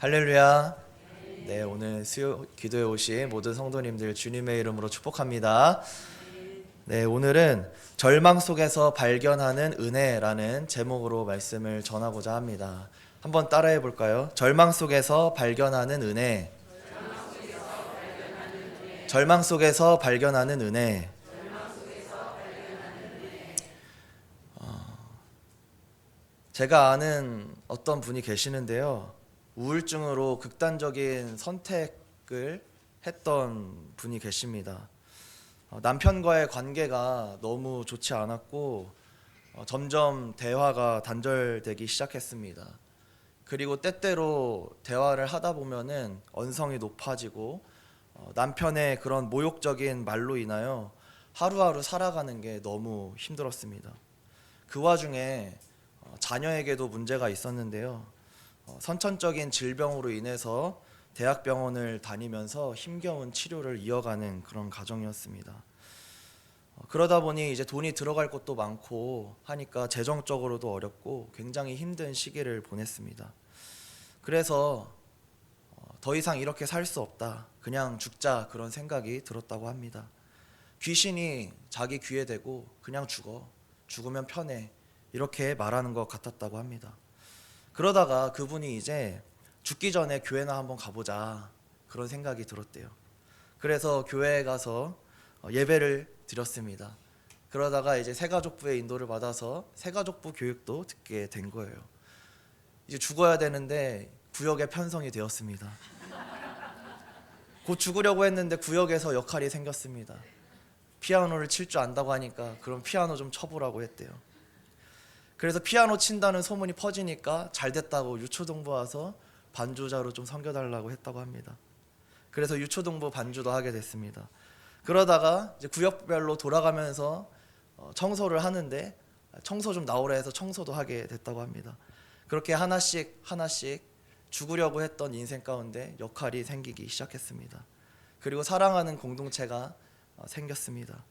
할렐루야. 네, 오늘 수요 기도에 오신 모든 성도님들 주님의 이름으로 축복합니다. 네, 오늘은 절망 속에서 발견하는 은혜라는 제목으로 말씀을 전하고자 합니다. 한번 따라해 볼까요? 절망 속에서 발견하는 은혜. 절망 속에서 발견하는 은혜. 어, 제가 아는 어떤 분이 계시는데요. 우울증으로 극단적인 선택을 했던 분이 계십니다. 어, 남편과의 관계가 너무 좋지 않았고 어, 점점 대화가 단절되기 시작했습니다. 그리고 때때로 대화를 하다 보면은 언성이 높아지고 어, 남편의 그런 모욕적인 말로 인하여 하루하루 살아가는 게 너무 힘들었습니다. 그 와중에 어, 자녀에게도 문제가 있었는데요. 어, 선천적인 질병으로 인해서 대학병원을 다니면서 힘겨운 치료를 이어가는 그런 가정이었습니다. 어, 그러다 보니 이제 돈이 들어갈 것도 많고 하니까 재정적으로도 어렵고 굉장히 힘든 시기를 보냈습니다. 그래서 어, 더 이상 이렇게 살 수 없다. 그냥 죽자 그런 생각이 들었다고 합니다. 귀신이 자기 귀에 대고 그냥 죽어. 죽으면 편해. 이렇게 말하는 것 같았다고 합니다. 그러다가 그분이 이제 죽기 전에 교회나 한번 가보자 그런 생각이 들었대요. 그래서 교회에 가서 어, 예배를 드렸습니다. 그러다가 이제 새가족부의 인도를 받아서 새가족부 교육도 듣게 된 거예요. 이제 죽어야 되는데 구역에 편성이 되었습니다. 곧 죽으려고 했는데 구역에서 역할이 생겼습니다. 피아노를 칠 줄 안다고 하니까 그럼 피아노 좀 쳐보라고 했대요. 그래서 피아노 친다는 소문이 퍼지니까 잘 됐다고 유초동부 와서 반주자로 좀 섬겨달라고 했다고 합니다. 그래서 유초동부 반주도 하게 됐습니다. 그러다가 이제 구역별로 돌아가면서 어, 청소를 하는데 청소 좀 나오라 해서 청소도 하게 됐다고 합니다. 그렇게 하나씩 하나씩 죽으려고 했던 인생 가운데 역할이 생기기 시작했습니다. 그리고 사랑하는 공동체가 어, 생겼습니다.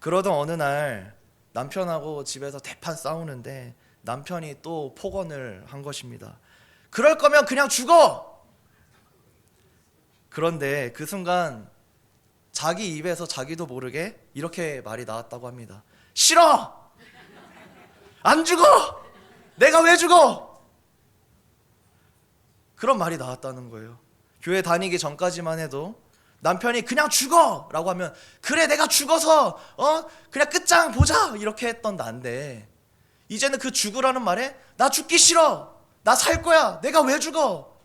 그러던 어느 날 남편하고 집에서 대판 싸우는데 남편이 또 폭언을 한 것입니다. 그럴 거면 그냥 죽어! 그런데 그 순간 자기 입에서 자기도 모르게 이렇게 말이 나왔다고 합니다. 싫어! 안 죽어! 내가 왜 죽어? 그런 말이 나왔다는 거예요. 교회 다니기 전까지만 해도 남편이 그냥 죽어! 라고 하면 그래 내가 죽어서 어? 그냥 끝장 보자! 이렇게 했던 난데 이제는 그 죽으라는 말에 나 죽기 싫어! 나 살 거야! 내가 왜 죽어!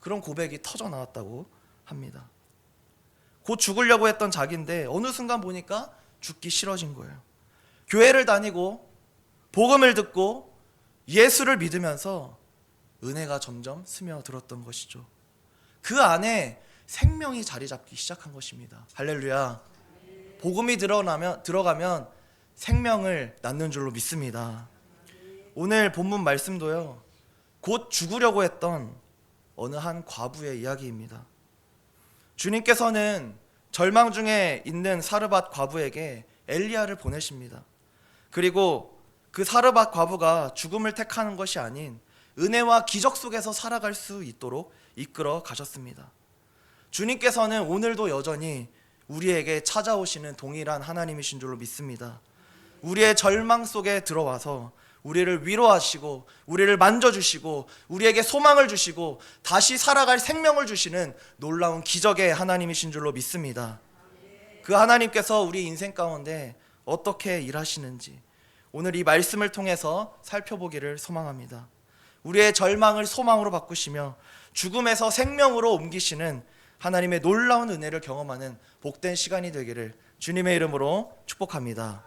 그런 고백이 터져 나왔다고 합니다. 곧 죽으려고 했던 자기인데 어느 순간 보니까 죽기 싫어진 거예요. 교회를 다니고 복음을 듣고 예수를 믿으면서 은혜가 점점 스며들었던 것이죠. 그 안에 생명이 자리 잡기 시작한 것입니다. 할렐루야. 복음이 드러나면 들어가면 생명을 낳는 줄로 믿습니다. 오늘 본문 말씀도요. 곧 죽으려고 했던 어느 한 과부의 이야기입니다. 주님께서는 절망 중에 있는 사르밧 과부에게 엘리야를 보내십니다. 그리고 그 사르밧 과부가 죽음을 택하는 것이 아닌 은혜와 기적 속에서 살아갈 수 있도록 이끌어 가셨습니다. 주님께서는 오늘도 여전히 우리에게 찾아오시는 동일한 하나님이신 줄로 믿습니다. 우리의 절망 속에 들어와서 우리를 위로하시고 우리를 만져주시고 우리에게 소망을 주시고 다시 살아갈 생명을 주시는 놀라운 기적의 하나님이신 줄로 믿습니다. 그 하나님께서 우리 인생 가운데 어떻게 일하시는지 오늘 이 말씀을 통해서 살펴보기를 소망합니다. 우리의 절망을 소망으로 바꾸시며 죽음에서 생명으로 옮기시는 하나님의 놀라운 은혜를 경험하는 복된 시간이 되기를 주님의 이름으로 축복합니다.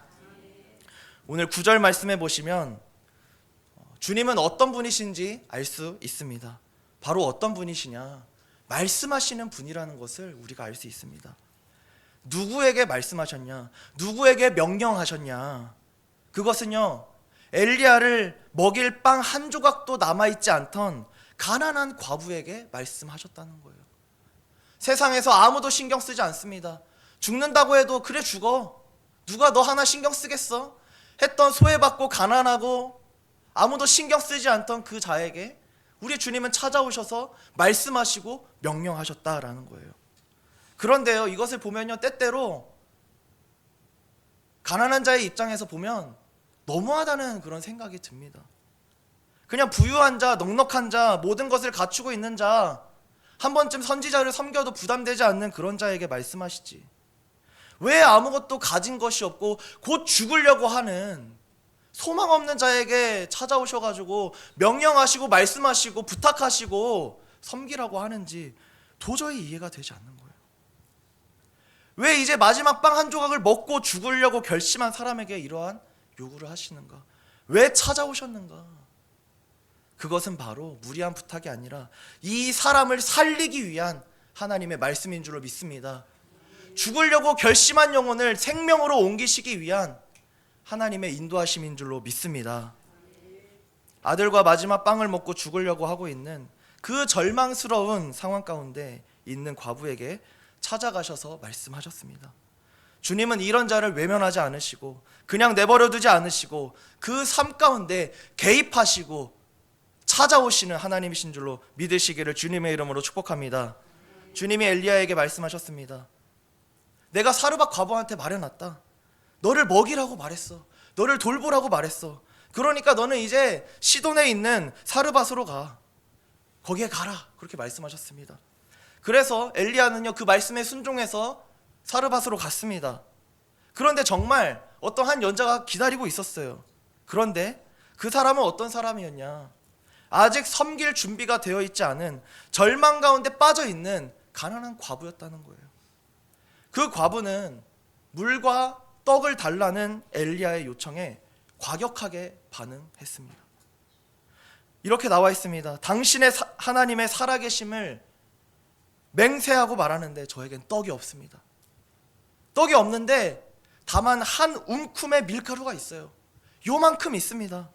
오늘 구절 말씀해 보시면 어, 주님은 어떤 분이신지 알 수 있습니다. 바로 어떤 분이시냐? 말씀하시는 분이라는 것을 우리가 알 수 있습니다. 누구에게 말씀하셨냐? 누구에게 명령하셨냐? 그것은요. 엘리야를 먹일 빵 한 조각도 남아 있지 않던 가난한 과부에게 말씀하셨다는 거예요. 세상에서 아무도 신경 쓰지 않습니다. 죽는다고 해도 그래 죽어. 누가 너 하나 신경 쓰겠어? 했던 소외받고 가난하고 아무도 신경 쓰지 않던 그 자에게 우리 주님은 찾아오셔서 말씀하시고 명령하셨다라는 거예요. 그런데요, 이것을 보면요, 때때로 가난한 자의 입장에서 보면 너무하다는 그런 생각이 듭니다. 그냥 부유한 자, 넉넉한 자, 모든 것을 갖추고 있는 자, 한 번쯤 선지자를 섬겨도 부담되지 않는 그런 자에게 말씀하시지. 왜 아무것도 가진 것이 없고 곧 죽으려고 하는 소망 없는 자에게 찾아오셔가지고 명령하시고 말씀하시고 부탁하시고 섬기라고 하는지 도저히 이해가 되지 않는 거예요. 왜 이제 마지막 빵 한 조각을 먹고 죽으려고 결심한 사람에게 이러한 요구를 하시는가? 왜 찾아오셨는가? 그것은 바로 무리한 부탁이 아니라 이 사람을 살리기 위한 하나님의 말씀인 줄로 믿습니다. 죽으려고 결심한 영혼을 생명으로 옮기시기 위한 하나님의 인도하심인 줄로 믿습니다. 아들과 마지막 빵을 먹고 죽으려고 하고 있는 그 절망스러운 상황 가운데 있는 과부에게 찾아가셔서 말씀하셨습니다. 주님은 이런 자를 외면하지 않으시고 그냥 내버려 두지 않으시고 그 삶 가운데 개입하시고 찾아오시는 하나님이신 줄로 믿으시기를 주님의 이름으로 축복합니다. 주님이 엘리야에게 말씀하셨습니다. 내가 사르밧 과부한테 말해놨다. 너를 먹이라고 말했어. 너를 돌보라고 말했어. 그러니까 너는 이제 시돈에 있는 사르밧으로 가. 거기에 가라. 그렇게 말씀하셨습니다. 그래서 엘리야는요 그 말씀에 순종해서 사르밧으로 갔습니다. 그런데 정말 어떤 한 연자가 기다리고 있었어요. 그런데 그 사람은 어떤 사람이었냐? 아직 섬길 준비가 되어 있지 않은 절망 가운데 빠져 있는 가난한 과부였다는 거예요. 그 과부는 물과 떡을 달라는 엘리야의 요청에 과격하게 반응했습니다. 이렇게 나와 있습니다. 당신의 사- 하나님의 살아계심을 맹세하고 말하는데 저에겐 떡이 없습니다. 떡이 없는데 다만 한 움큼의 밀가루가 있어요. 요만큼 있습니다.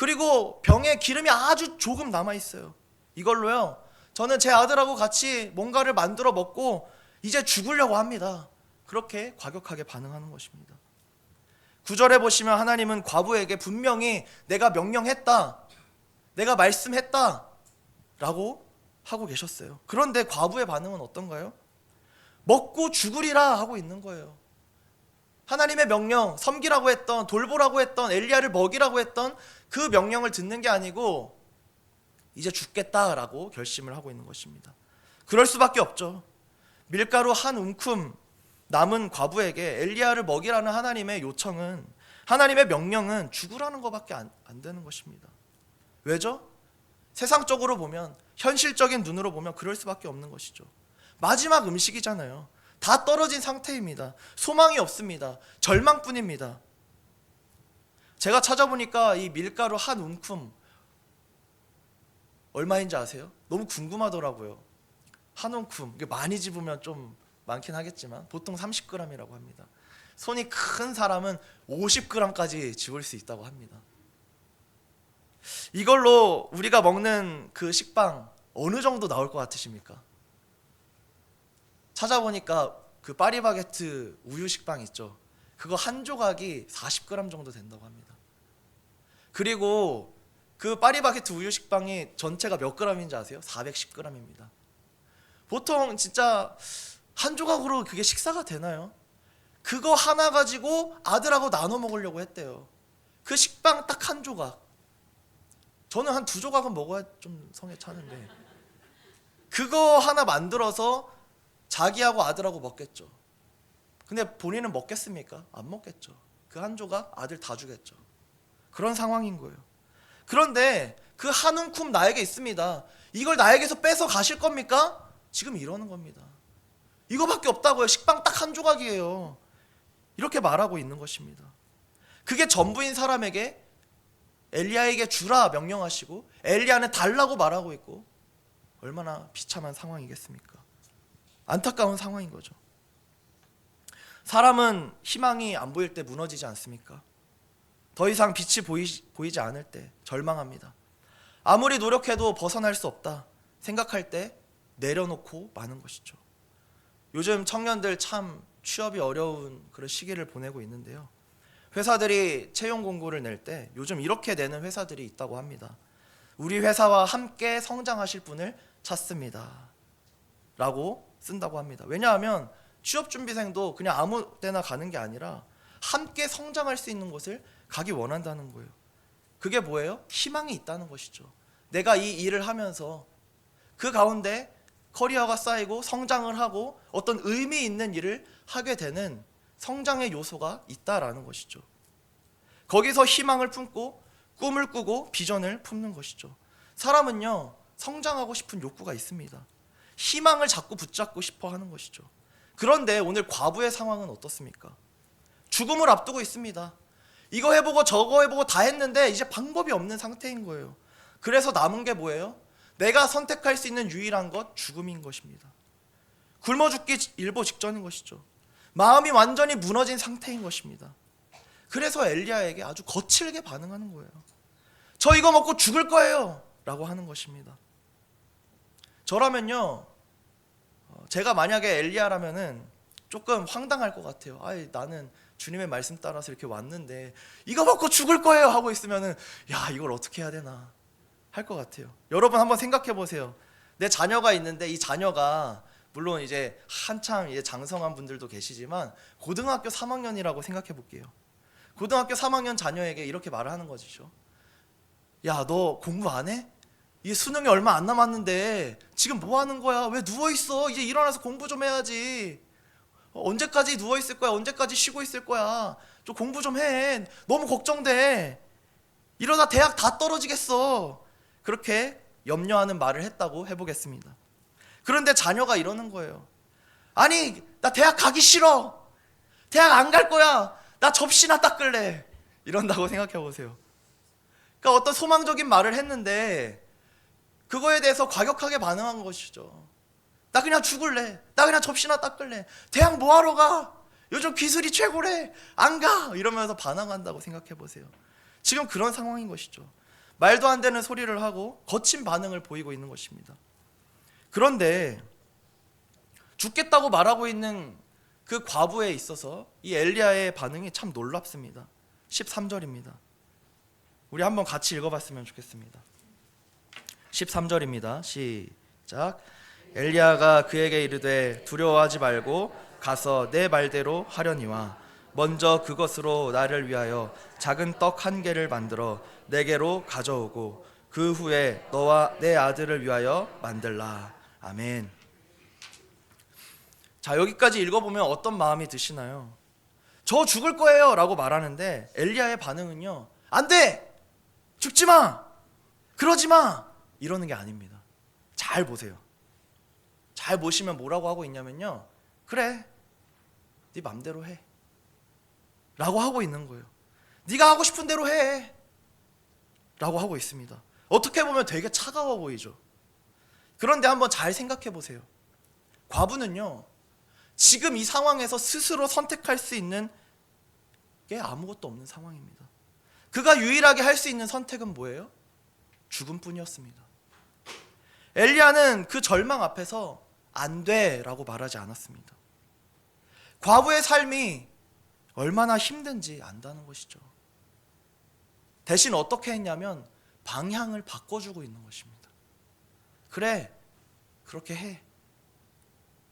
그리고 병에 기름이 아주 조금 남아 있어요. 이걸로요. 저는 제 아들하고 같이 뭔가를 만들어 먹고 이제 죽으려고 합니다. 그렇게 과격하게 반응하는 것입니다. 구절에 보시면 하나님은 과부에게 분명히 내가 명령했다. 내가 말씀했다. 라고 하고 계셨어요. 그런데 과부의 반응은 어떤가요? 먹고 죽으리라 하고 있는 거예요. 하나님의 명령, 섬기라고 했던, 돌보라고 했던, 엘리야를 먹이라고 했던 그 명령을 듣는 게 아니고 이제 죽겠다라고 결심을 하고 있는 것입니다. 그럴 수밖에 없죠. 밀가루 한 움큼 남은 과부에게 엘리야를 먹이라는 하나님의 요청은 하나님의 명령은 죽으라는 것밖에 안, 안 되는 것입니다. 왜죠? 세상적으로 보면 현실적인 눈으로 보면 그럴 수밖에 없는 것이죠. 마지막 음식이잖아요. 다 떨어진 상태입니다. 소망이 없습니다. 절망뿐입니다. 제가 찾아보니까 이 밀가루 한 움큼 얼마인지 아세요? 너무 궁금하더라고요. 한 움큼 많이 집으면 좀 많긴 하겠지만 보통 30g이라고 합니다. 손이 큰 사람은 50g까지 집을 수 있다고 합니다. 이걸로 우리가 먹는 그 식빵 어느 정도 나올 것 같으십니까? 찾아보니까 그 파리바게트 우유 식빵 있죠. 그거 한 조각이 40g 정도 된다고 합니다. 그리고 그 파리바게트 우유 식빵이 전체가 몇 g인지 아세요? 410g입니다. 보통 진짜 한 조각으로 그게 식사가 되나요? 그거 하나 가지고 아들하고 나눠 먹으려고 했대요. 그 식빵 딱 한 조각. 저는 한 두 조각은 먹어야 좀 성에 차는데 그거 하나 만들어서 자기하고 아들하고 먹겠죠. 근데 본인은 먹겠습니까? 안 먹겠죠. 그 한 조각 아들 다 주겠죠. 그런 상황인 거예요. 그런데 그 한 움큼 나에게 있습니다. 이걸 나에게서 뺏어 가실 겁니까? 지금 이러는 겁니다. 이거밖에 없다고요. 식빵 딱 한 조각이에요. 이렇게 말하고 있는 것입니다. 그게 전부인 사람에게 엘리야에게 주라 명령하시고 엘리야는 달라고 말하고 있고 얼마나 비참한 상황이겠습니까? 안타까운 상황인 거죠. 사람은 희망이 안 보일 때 무너지지 않습니까? 더 이상 빛이 보이, 보이지 않을 때 절망합니다. 아무리 노력해도 벗어날 수 없다 생각할 때 내려놓고 마는 것이죠. 요즘 청년들 참 취업이 어려운 그런 시기를 보내고 있는데요. 회사들이 채용 공고를 낼 때 요즘 이렇게 내는 회사들이 있다고 합니다. 우리 회사와 함께 성장하실 분을 찾습니다. 라고 쓴다고 합니다. 왜냐하면 취업 준비생도 그냥 아무 때나 가는 게 아니라 함께 성장할 수 있는 곳을 가기 원한다는 거예요. 그게 뭐예요? 희망이 있다는 것이죠. 내가 이 일을 하면서 그 가운데 커리어가 쌓이고 성장을 하고 어떤 의미 있는 일을 하게 되는 성장의 요소가 있다라는 것이죠. 거기서 희망을 품고 꿈을 꾸고 비전을 품는 것이죠. 사람은요, 성장하고 싶은 욕구가 있습니다. 희망을 자꾸 붙잡고 싶어 하는 것이죠. 그런데 오늘 과부의 상황은 어떻습니까? 죽음을 앞두고 있습니다. 이거 해보고 저거 해보고 다 했는데 이제 방법이 없는 상태인 거예요. 그래서 남은 게 뭐예요? 내가 선택할 수 있는 유일한 것 죽음인 것입니다. 굶어 죽기 일보 직전인 것이죠. 마음이 완전히 무너진 상태인 것입니다. 그래서 엘리야에게 아주 거칠게 반응하는 거예요. 저 이거 먹고 죽을 거예요. 라고 하는 것입니다. 저라면요, 어, 제가 만약에 엘리야라면은 조금 황당할 것 같아요. 아이, 나는 주님의 말씀 따라서 이렇게 왔는데 이거 먹고 죽을 거예요 하고 있으면은 야 이걸 어떻게 해야 되나 할 것 같아요. 여러분 한번 생각해 보세요. 내 자녀가 있는데 이 자녀가 물론 이제 한참 이제 장성한 분들도 계시지만 고등학교 3학년이라고 생각해 볼게요. 고등학교 3학년 자녀에게 이렇게 말을 하는 거죠. 야, 너 공부 안 해? 이 수능이 얼마 안 남았는데 지금 뭐 하는 거야? 왜 누워 있어? 이제 일어나서 공부 좀 해야지. 어, 언제까지 누워 있을 거야? 언제까지 쉬고 있을 거야? 좀 공부 좀 해. 너무 걱정돼. 이러다 대학 다 떨어지겠어. 그렇게 염려하는 말을 했다고 해보겠습니다. 그런데 자녀가 이러는 거예요. 아니, 나 대학 가기 싫어. 대학 안 갈 거야. 나 접시나 닦을래. 이런다고 생각해 보세요. 그러니까 어떤 소망적인 말을 했는데 그거에 대해서 과격하게 반응한 것이죠. 나 그냥 죽을래. 나 그냥 접시나 닦을래. 대학 뭐 하러 가? 요즘 기술이 최고래. 안 가. 이러면서 반항한다고 생각해 보세요. 지금 그런 상황인 것이죠. 말도 안 되는 소리를 하고 거친 반응을 보이고 있는 것입니다. 그런데 죽겠다고 말하고 있는 그 과부에 있어서 이 엘리야의 반응이 참 놀랍습니다. 13절입니다. 우리 한번 같이 읽어봤으면 좋겠습니다. 13절입니다. 시작. 엘리야가 그에게 이르되 두려워하지 말고 가서 내 말대로 하려니와 먼저 그것으로 나를 위하여 작은 떡 한 개를 만들어 내게로 가져오고 그 후에 너와 내 아들을 위하여 만들라. 아멘. 자, 여기까지 읽어보면 어떤 마음이 드시나요? 저 죽을 거예요 라고 말하는데 엘리야의 반응은요. 안 돼! 죽지 마! 그러지 마! 이러는 게 아닙니다. 잘 보세요. 잘 보시면 뭐라고 하고 있냐면요. 그래. 네 맘대로 해. 라고 하고 있는 거예요. 네가 하고 싶은 대로 해. 라고 하고 있습니다. 어떻게 보면 되게 차가워 보이죠. 그런데 한번 잘 생각해 보세요. 과부는요. 지금 이 상황에서 스스로 선택할 수 있는 게 아무것도 없는 상황입니다. 그가 유일하게 할 수 있는 선택은 뭐예요? 죽음뿐이었습니다. 엘리야는 그 절망 앞에서 안 돼라고 말하지 않았습니다. 과부의 삶이 얼마나 힘든지 안다는 것이죠. 대신 어떻게 했냐면 방향을 바꿔주고 있는 것입니다. 그래, 그렇게 해.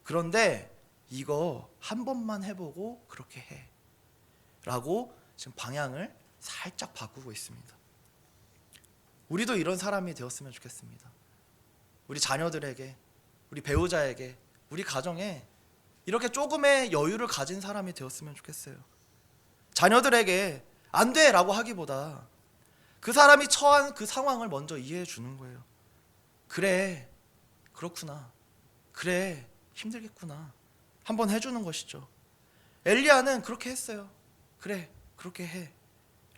그런데 이거 한 번만 해보고 그렇게 해. 라고 지금 방향을 살짝 바꾸고 있습니다. 우리도 이런 사람이 되었으면 좋겠습니다. 우리 자녀들에게, 우리 배우자에게, 우리 가정에 이렇게 조금의 여유를 가진 사람이 되었으면 좋겠어요. 자녀들에게 안 돼! 라고 하기보다 그 사람이 처한 그 상황을 먼저 이해해 주는 거예요. 그래, 그렇구나. 그래, 힘들겠구나. 한번 해주는 것이죠. 엘리야는 그렇게 했어요. 그래, 그렇게 해.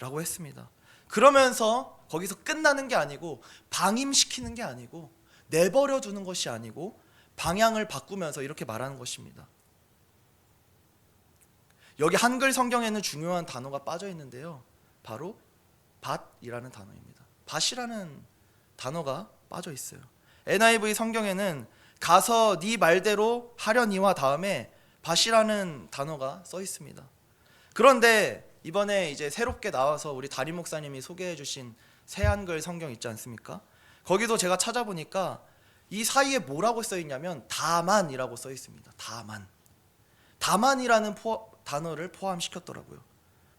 라고 했습니다. 그러면서 거기서 끝나는 게 아니고 방임시키는 게 아니고 내버려 두는 것이 아니고 방향을 바꾸면서 이렇게 말하는 것입니다. 여기 한글 성경에는 중요한 단어가 빠져 있는데요. 바로 밭이라는 단어입니다. 밭이라는 단어가 빠져 있어요. NIV 성경에는 가서 네 말대로 하려니와 다음에 밭이라는 단어가 써 있습니다. 그런데 이번에 이제 새롭게 나와서 우리 다리 목사님이 소개해 주신 새 한글 성경 있지 않습니까? 거기도 제가 찾아보니까 이 사이에 뭐라고 써 있냐면 다만이라고 써 있습니다. 다만. 다만이라는 포- 단어를 포함시켰더라고요.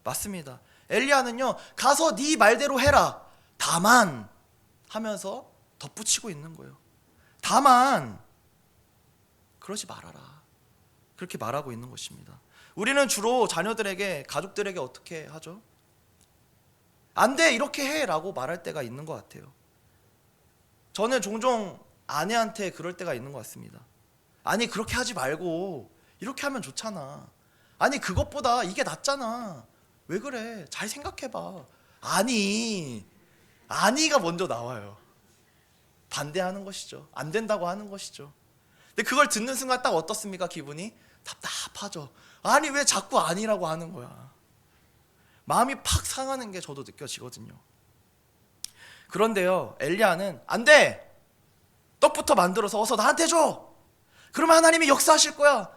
맞습니다. 엘리야는요 가서 네 말대로 해라. 다만 하면서 덧붙이고 있는 거예요. 다만 그러지 말아라. 그렇게 말하고 있는 것입니다. 우리는 주로 자녀들에게 가족들에게 어떻게 하죠? 안 돼, 이렇게 해라고 말할 때가 있는 것 같아요. 저는 종종 아내한테 그럴 때가 있는 것 같습니다. 아니, 그렇게 하지 말고 이렇게 하면 좋잖아. 아니, 그것보다 이게 낫잖아. 왜 그래? 잘 생각해봐. 아니, 아니가 먼저 나와요. 반대하는 것이죠. 안 된다고 하는 것이죠. 근데 그걸 듣는 순간 딱 어떻습니까? 기분이 답답하죠. 아니 왜 자꾸 아니라고 하는 거야? 마음이 팍 상하는 게 저도 느껴지거든요. 그런데요, 엘리야는 안 돼. 떡부터 만들어서 어서 나한테 줘. 그러면 하나님이 역사하실 거야.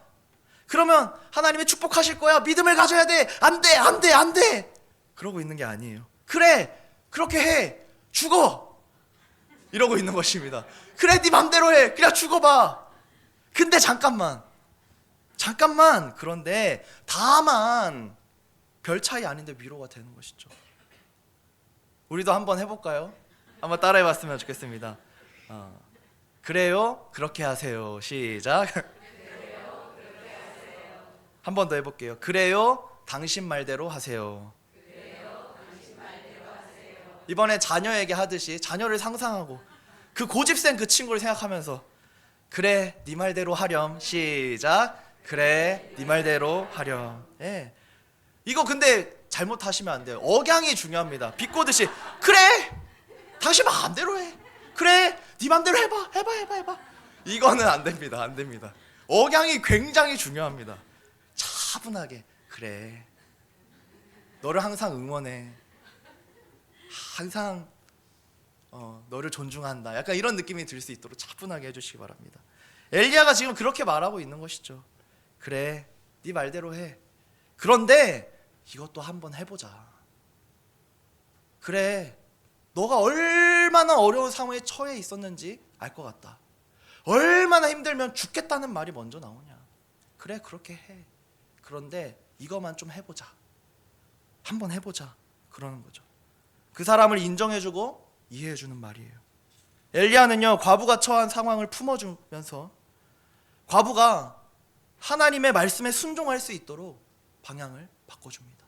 그러면 하나님이 축복하실 거야. 믿음을 가져야 돼. 안 돼, 안 돼, 안 돼. 그러고 있는 게 아니에요. 그래, 그렇게 해. 죽어. 이러고 있는 것입니다. 그래, 네 맘대로 해. 그냥 죽어봐. 근데 잠깐만. 잠깐만. 그런데 다만 별 차이 아닌데 위로가 되는 것이죠. 우리도 한번 해볼까요? 한번 따라해봤으면 좋겠습니다. 어. 그래요? 그렇게 하세요. 시작. 한 번 더 해볼게요. 그래요? 당신 말대로 하세요. 이번에 자녀에게 하듯이 자녀를 상상하고 그 고집센 그 친구를 생각하면서 그래 네 말대로 하렴 시작 그래 네 말대로 하렴 예 이거 근데 잘못하시면 안 돼요 억양이 중요합니다 비꼬듯이 그래 당신 마음대로 해 그래 네 맘대로 해봐 해봐 해봐 해봐 이거는 안 됩니다 안 됩니다 억양이 굉장히 중요합니다 차분하게 그래 너를 항상 응원해 항상 어, 너를 존중한다. 약간 이런 느낌이 들 수 있도록 차분하게 해주시기 바랍니다. 엘리야가 지금 그렇게 말하고 있는 것이죠. 그래, 네 말대로 해. 그런데 이것도 한번 해보자. 그래, 너가 얼마나 어려운 상황에 처해 있었는지 알 것 같다. 얼마나 힘들면 죽겠다는 말이 먼저 나오냐. 그래, 그렇게 해. 그런데 이것만 좀 해보자. 한번 해보자. 그러는 거죠. 그 사람을 인정해주고 이해해주는 말이에요. 엘리야는요 과부가 처한 상황을 품어주면서 과부가 하나님의 말씀에 순종할 수 있도록 방향을 바꿔줍니다.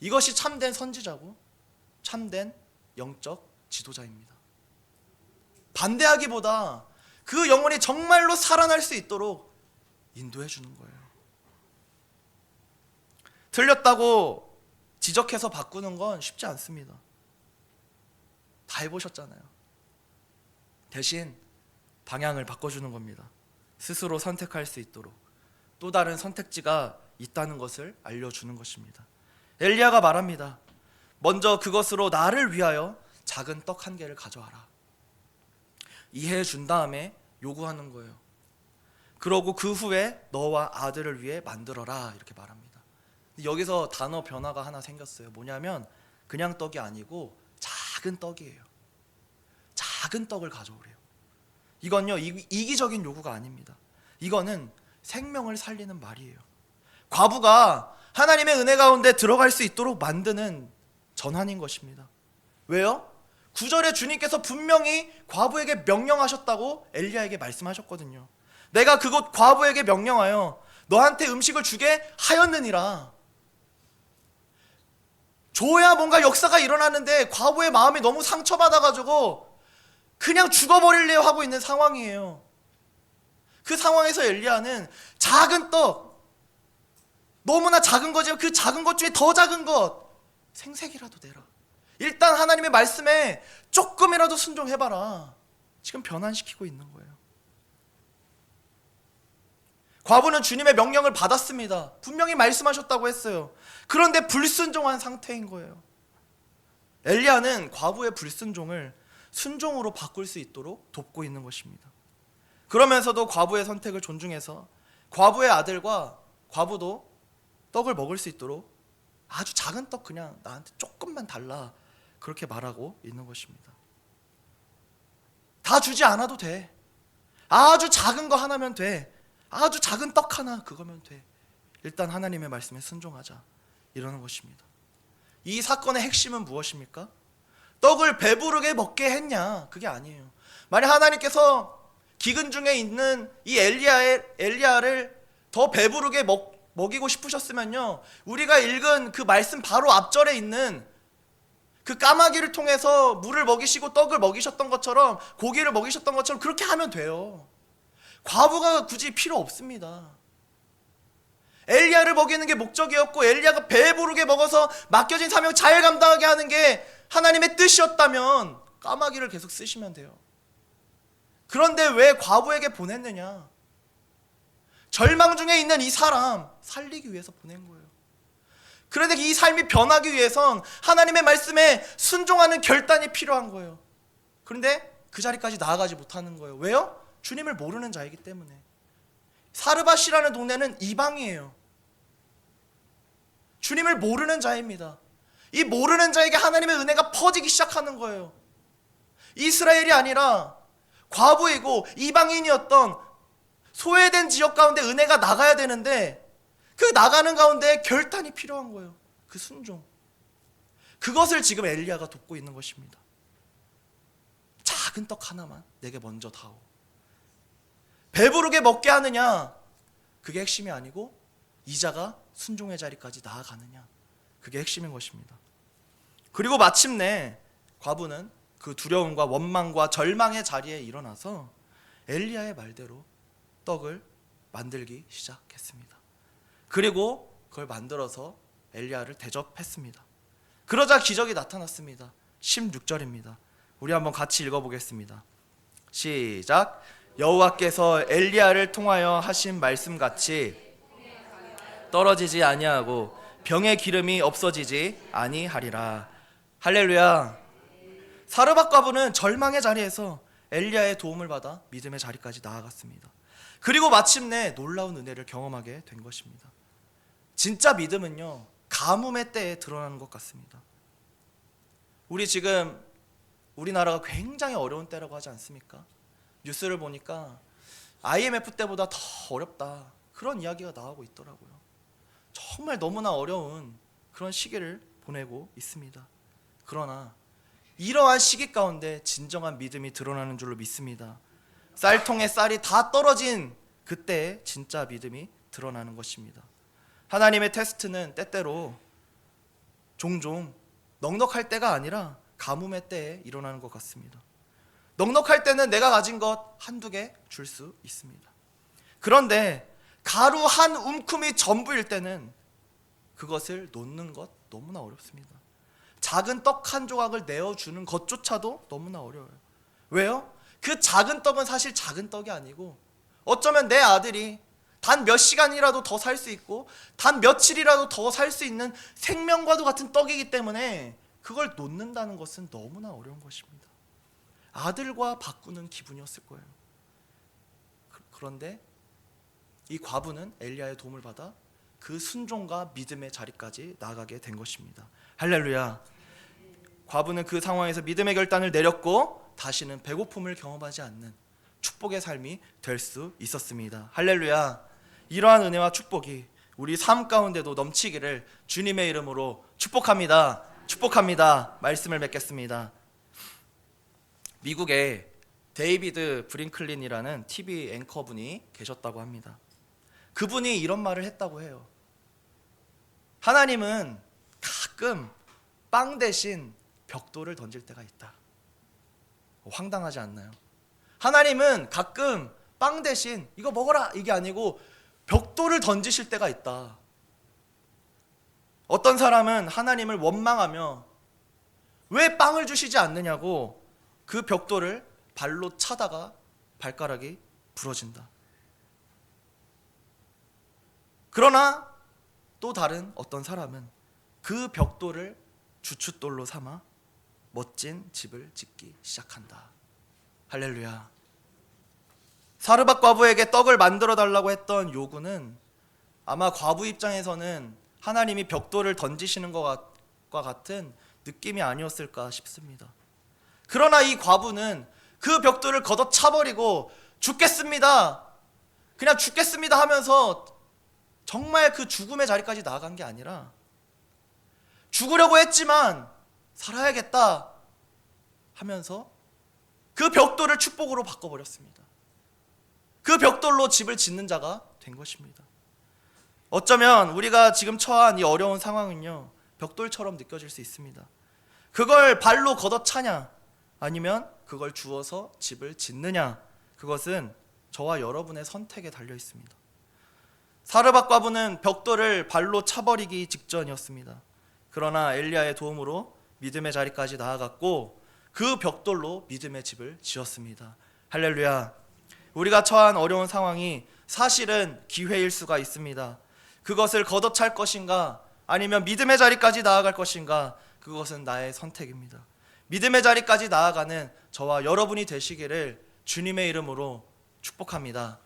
이것이 참된 선지자고 참된 영적 지도자입니다. 반대하기보다 그 영혼이 정말로 살아날 수 있도록 인도해 주는 거예요. 틀렸다고 지적해서 바꾸는 건 쉽지 않습니다. 다 해보셨잖아요. 대신 방향을 바꿔주는 겁니다. 스스로 선택할 수 있도록 또 다른 선택지가 있다는 것을 알려주는 것입니다. 엘리야가 말합니다. 먼저 그것으로 나를 위하여 작은 떡 한 개를 가져와라. 이해해 준 다음에 요구하는 거예요. 그러고 그 후에 너와 아들을 위해 만들어라 이렇게 말합니다. 여기서 단어 변화가 하나 생겼어요. 뭐냐면 그냥 떡이 아니고 작은 떡이에요. 작은 떡을 가져오래요. 이건요 이, 이기적인 요구가 아닙니다. 이거는 생명을 살리는 말이에요. 과부가 하나님의 은혜 가운데 들어갈 수 있도록 만드는 전환인 것입니다. 왜요? 구절에 주님께서 분명히 과부에게 명령하셨다고 엘리야에게 말씀하셨거든요. 내가 그곳 과부에게 명령하여 너한테 음식을 주게 하였느니라. 줘야 뭔가 역사가 일어나는데 과부의 마음이 너무 상처받아가지고 그냥 죽어버릴래요 하고 있는 상황이에요. 그 상황에서 엘리야는 작은 떡, 너무나 작은 거지만 그 작은 것 중에 더 작은 것, 생색이라도 내라. 일단 하나님의 말씀에 조금이라도 순종해봐라. 지금 변환시키고 있는 거예요. 과부는 주님의 명령을 받았습니다. 분명히 말씀하셨다고 했어요. 그런데 불순종한 상태인 거예요. 엘리야는 과부의 불순종을 순종으로 바꿀 수 있도록 돕고 있는 것입니다. 그러면서도 과부의 선택을 존중해서 과부의 아들과 과부도 떡을 먹을 수 있도록 아주 작은 떡 그냥 나한테 조금만 달라 그렇게 말하고 있는 것입니다. 다 주지 않아도 돼. 아주 작은 거 하나면 돼. 아주 작은 떡 하나 그거면 돼. 일단 하나님의 말씀에 순종하자. 이러는 것입니다. 이 사건의 핵심은 무엇입니까? 떡을 배부르게 먹게 했냐? 그게 아니에요. 만약 하나님께서 기근 중에 있는 이 엘리야의 엘리야를 더 배부르게 먹, 먹이고 싶으셨으면요. 우리가 읽은 그 말씀 바로 앞절에 있는 그 까마귀를 통해서 물을 먹이시고 떡을 먹이셨던 것처럼 고기를 먹이셨던 것처럼 그렇게 하면 돼요. 과부가 굳이 필요 없습니다. 엘리야를 먹이는 게 목적이었고 엘리야가 배부르게 먹어서 맡겨진 사명 잘 감당하게 하는 게 하나님의 뜻이었다면 까마귀를 계속 쓰시면 돼요. 그런데 왜 과부에게 보냈느냐? 절망 중에 있는 이 사람 살리기 위해서 보낸 거예요. 그런데 이 삶이 변하기 위해선 하나님의 말씀에 순종하는 결단이 필요한 거예요. 그런데 그 자리까지 나아가지 못하는 거예요. 왜요? 주님을 모르는 자이기 때문에. 사르밧이라는 동네는 이방이에요. 주님을 모르는 자입니다. 이 모르는 자에게 하나님의 은혜가 퍼지기 시작하는 거예요. 이스라엘이 아니라 과부이고 이방인이었던 소외된 지역 가운데 은혜가 나가야 되는데 그 나가는 가운데 결단이 필요한 거예요. 그 순종. 그것을 지금 엘리야가 돕고 있는 것입니다. 작은 떡 하나만 내게 먼저 다오. 배부르게 먹게 하느냐? 그게 핵심이 아니고 이자가 순종의 자리까지 나아가느냐? 그게 핵심인 것입니다. 그리고 마침내 과부는 그 두려움과 원망과 절망의 자리에 일어나서 엘리야의 말대로 떡을 만들기 시작했습니다. 그리고 그걸 만들어서 엘리야를 대접했습니다. 그러자 기적이 나타났습니다. 16절입니다. 우리 한번 같이 읽어보겠습니다. 시작. 여호와께서 엘리야를 통하여 하신 말씀 같이 떨어지지 아니하고 병의 기름이 없어지지 아니하리라. 할렐루야. 사르밧 과부는 절망의 자리에서 엘리야의 도움을 받아 믿음의 자리까지 나아갔습니다. 그리고 마침내 놀라운 은혜를 경험하게 된 것입니다. 진짜 믿음은요, 가뭄의 때에 드러나는 것 같습니다. 우리 지금 우리나라가 굉장히 어려운 때라고 하지 않습니까? 뉴스를 보니까 IMF 때보다 더 어렵다. 그런 이야기가 나오고 있더라고요. 정말 너무나 어려운 그런 시기를 보내고 있습니다. 그러나 이러한 시기 가운데 진정한 믿음이 드러나는 줄로 믿습니다. 쌀통에 쌀이 다 떨어진 그때 진짜 믿음이 드러나는 것입니다. 하나님의 테스트는 때때로 종종 넉넉할 때가 아니라 가뭄의 때에 일어나는 것 같습니다. 넉넉할 때는 내가 가진 것 한두 개 줄 수 있습니다. 그런데 가루 한 움큼이 전부일 때는 그것을 놓는 것 너무나 어렵습니다. 작은 떡 한 조각을 내어주는 것조차도 너무나 어려워요. 왜요? 그 작은 떡은 사실 작은 떡이 아니고 어쩌면 내 아들이 단 몇 시간이라도 더 살 수 있고 단 며칠이라도 더 살 수 있는 생명과도 같은 떡이기 때문에 그걸 놓는다는 것은 너무나 어려운 것입니다. 아들과 바꾸는 기분이었을 거예요. 그- 그런데 이 과부는 엘리야의 도움을 받아 그 순종과 믿음의 자리까지 나가게 된 것입니다. 할렐루야. 과부는 그 상황에서 믿음의 결단을 내렸고 다시는 배고픔을 경험하지 않는 축복의 삶이 될 수 있었습니다. 할렐루야. 이러한 은혜와 축복이 우리 삶 가운데도 넘치기를 주님의 이름으로 축복합니다. 축복합니다. 말씀을 맺겠습니다. 미국에 데이비드 브링클린이라는 TV 앵커분이 계셨다고 합니다. 그분이 이런 말을 했다고 해요. 하나님은 가끔 빵 대신 벽돌을 던질 때가 있다. 황당하지 않나요? 하나님은 가끔 빵 대신 이거 먹어라 이게 아니고 벽돌을 던지실 때가 있다. 어떤 사람은 하나님을 원망하며 왜 빵을 주시지 않느냐고 그 벽돌을 발로 차다가 발가락이 부러진다. 그러나 또 다른 어떤 사람은 그 벽돌을 주춧돌로 삼아 멋진 집을 짓기 시작한다. 할렐루야. 사르밧 과부에게 떡을 만들어 달라고 했던 요구는 아마 과부 입장에서는 하나님이 벽돌을 던지시는 것과 같은 느낌이 아니었을까 싶습니다. 그러나 이 과부는 그 벽돌을 걷어 차버리고 죽겠습니다. 그냥 죽겠습니다 하면서 정말 그 죽음의 자리까지 나아간 게 아니라 죽으려고 했지만 살아야겠다 하면서 그 벽돌을 축복으로 바꿔버렸습니다. 그 벽돌로 집을 짓는 자가 된 것입니다. 어쩌면 우리가 지금 처한 이 어려운 상황은요, 벽돌처럼 느껴질 수 있습니다. 그걸 발로 걷어차냐, 아니면 그걸 주워서 집을 짓느냐, 그것은 저와 여러분의 선택에 달려 있습니다. 사르밧 과부는 벽돌을 발로 차버리기 직전이었습니다. 그러나 엘리야의 도움으로 믿음의 자리까지 나아갔고 그 벽돌로 믿음의 집을 지었습니다. 할렐루야. 우리가 처한 어려운 상황이 사실은 기회일 수가 있습니다. 그것을 걷어찰 것인가 아니면 믿음의 자리까지 나아갈 것인가 그것은 나의 선택입니다. 믿음의 자리까지 나아가는 저와 여러분이 되시기를 주님의 이름으로 축복합니다.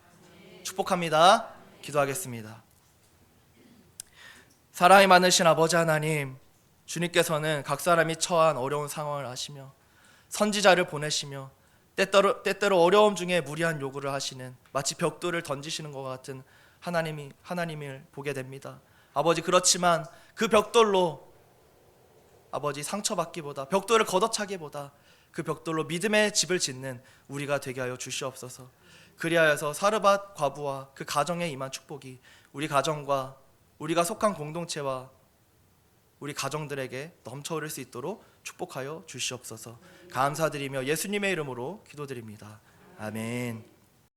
축복합니다. 기도하겠습니다. 사랑이 많으신 아버지 하나님, 주님께서는 각 사람이 처한 어려운 상황을 아시며 선지자를 보내시며 때때로, 때때로 어려움 중에 무리한 요구를 하시는 마치 벽돌을 던지시는 것 같은 하나님이 하나님을 보게 됩니다. 아버지 그렇지만 그 벽돌로 아버지 상처받기보다 벽돌을 걷어차기보다 그 벽돌로 믿음의 집을 짓는 우리가 되게 하여 주시옵소서. 그리하여서 사르밧 과부와 그 가정에 임한 축복이 우리 가정과 우리가 속한 공동체와 우리 가정들에게 넘쳐 흐를 수 있도록 축복하여 주시옵소서. 감사드리며 예수님의 이름으로 기도드립니다. 아멘.